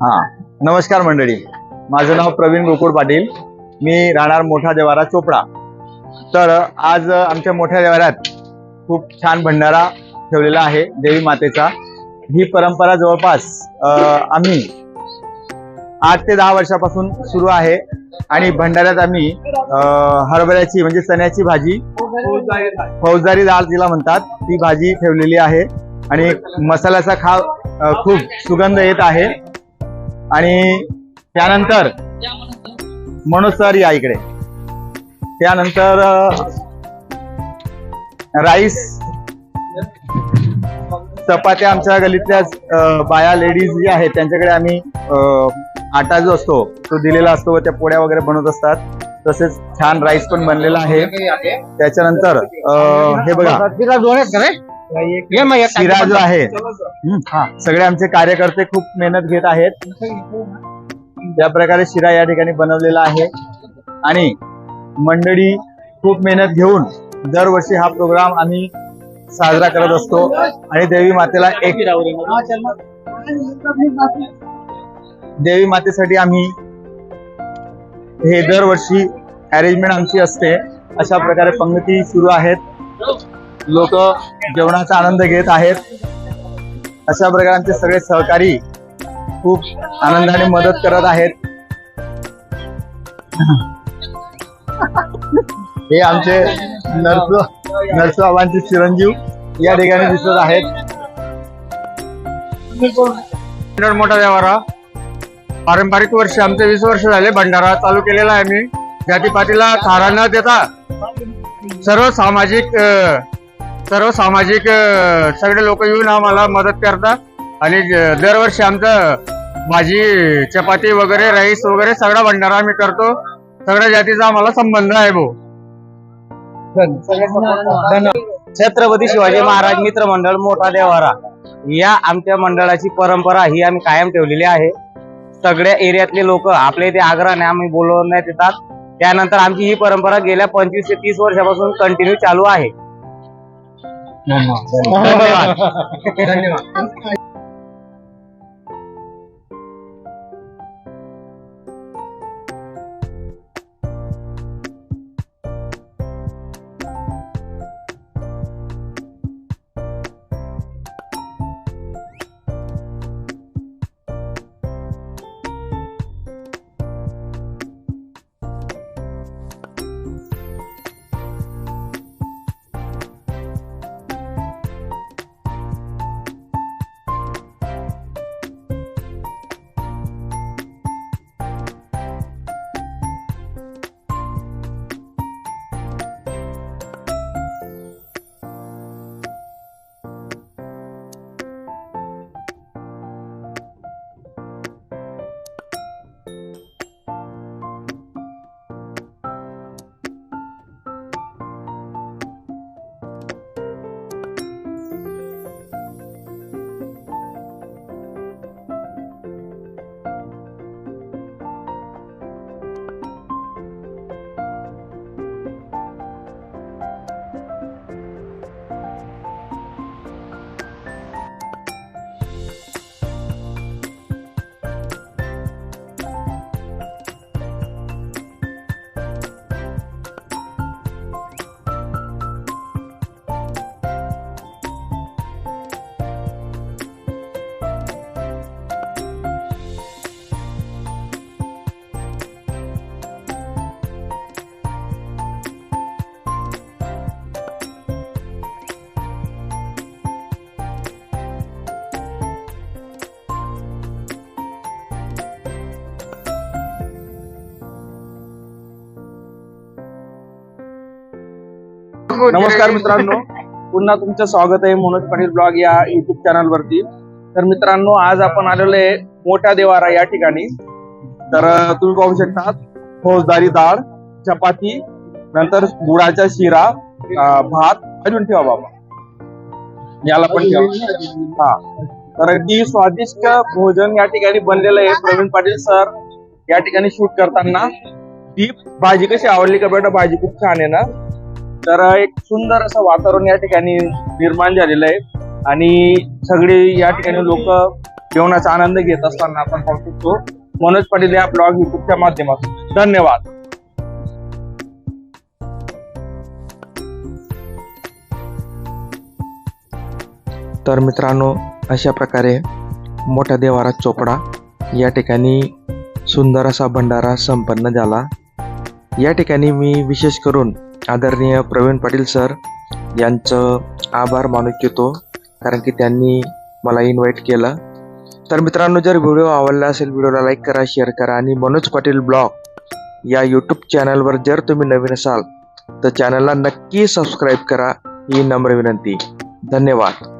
हा. नमस्कार मंडळी. माझं नाव प्रवीण गोकुळ पाटील. मी राहणार मोठा देवारा चोपडा. तर आज आमच्या मोठ्या देवाऱ्यात खूप छान भंडारा ठेवलेला आहे देवी मातेचा. ही परंपरा जवळपास आम्ही आठ ते दहा वर्षापासून सुरू आहे. आणि भंडाऱ्यात आम्ही हरभऱ्याची म्हणजे चण्याची भाजी फौजदारी डाळ तिला म्हणतात. ती भाजी ठेवलेली आहे. आणि मसाल्याचा खा खूप सुगंध येत आहे. आणि त्यानंतर मनोज सर या इकडे. त्यानंतर राईस. चपात्या आमच्या गलीतल्या बाया लेडीज जे आहेत त्यांच्याकडे आम्ही आटा जो असतो तो दिलेला असतो व त्या पोळ्या वगैरे बनवत असतात. तसेच छान राईस पण बनलेला आहे. त्याच्यानंतर हे बघा. शिरा जो आहे हं, हा सगळे आमचे कार्यकर्ते खूप मेहनत घेत आहेत. त्या प्रकारे शिरा या ठिकाणी बनवलेला आहे. आणि मंडळी खूप मेहनत घेऊन दरवर्षी हा प्रोग्राम आम्ही साजरा करत असतो. आणि देवी मातेला एक देवी मातेसाठी आम्ही हे दरवर्षी अरेंजमेंट आमची असते. अशा प्रकारे पंक्ती सुरू आहेत. लोक जेवणाचा आनंद घेत आहेत. अशा प्रकारे आमचे सगळे सहकारी खूप आनंदाने मदत करत आहेत. हे आमचे नरसू नरसू चिरंजीव या ठिकाणी दिसत आहेत. मोठा मोठा देवारा पारंपरिक वर्ष आमचे वीस वर्ष झाले भंडारा चालू केलेला आहे मी. जातीपातीला थारा न देता सर्व सामाजिक सर्व सामाजिक सगळे लोक येऊन आम्हाला मदत करतात. आणि दरवर्षी आमचं भाजी चपाती वगैरे राईस वगैरे सगळा भंडारा आम्ही करतो. सगळ्या जातीचा आम्हाला संबंध आहे भाऊ. छत्रपती शिवाजी महाराज मित्र मंडळ मोठा देवारा. या आमच्या मंडळाची परंपरा ही आम्ही कायम ठेवलेली आहे. सगळ्या एरियातले लोक आपल्या इथे आग्रहाने आम्ही बोलवण्यात येतात. त्यानंतर आमची ही परंपरा गेल्या पंचवीस ते तीस वर्षापासून कंटिन्यू चालू आहे. धन्यवाद नमस्कार मित्रांनो. पुन्हा तुमचं स्वागत आहे मनोज पाटील ब्लॉग या युट्यूब चॅनल वरती. तर मित्रांनो आज आपण आलेलो आहे मोठ्या देवारा या ठिकाणी. तर तुम्ही पाहू शकता फौजदारी डाळ चपाती नंतर गुळाचा शिरा भात अजून ठेवा बाबा. याला पण ठेवा. हा. तर अगदी स्वादिष्ट भोजन या ठिकाणी बनलेलं आहे. प्रवीण पाटील सर या ठिकाणी शूट करताना. ती भाजी कशी आवडली का बेटा? भाजी खूप छान आहे ना? तर एक सुंदर असं वातावरण या ठिकाणी निर्माण झालेलं आहे. आणि सगळे या ठिकाणी लोक जेवणाचा आनंद घेत असताना आपण पाहू शकतो. मनोज पाटील या ब्लॉग युट्यूबच्या माध्यमातून. धन्यवाद. तर मित्रांनो अशा प्रकारे मोठा देवारा चोपडा या ठिकाणी सुंदर असा भंडारा संपन्न झाला. या ठिकाणी मी विशेष करून आदरणीय प्रवीण पाटील सर यांचं आभार मानू इच्छितो कारण की त्यांनी मला इन्व्हाइट केलं. तर मित्रांनो जर व्हिडिओ आवडला असेल व्हिडिओला लाईक करा शेअर करा आणि मनोज पाटील ब्लॉग या यूट्यूब चॅनलवर जर तुम्ही नवीन असाल तर चॅनलला नक्की सबस्क्राईब करा ही नम्र विनंती. धन्यवाद.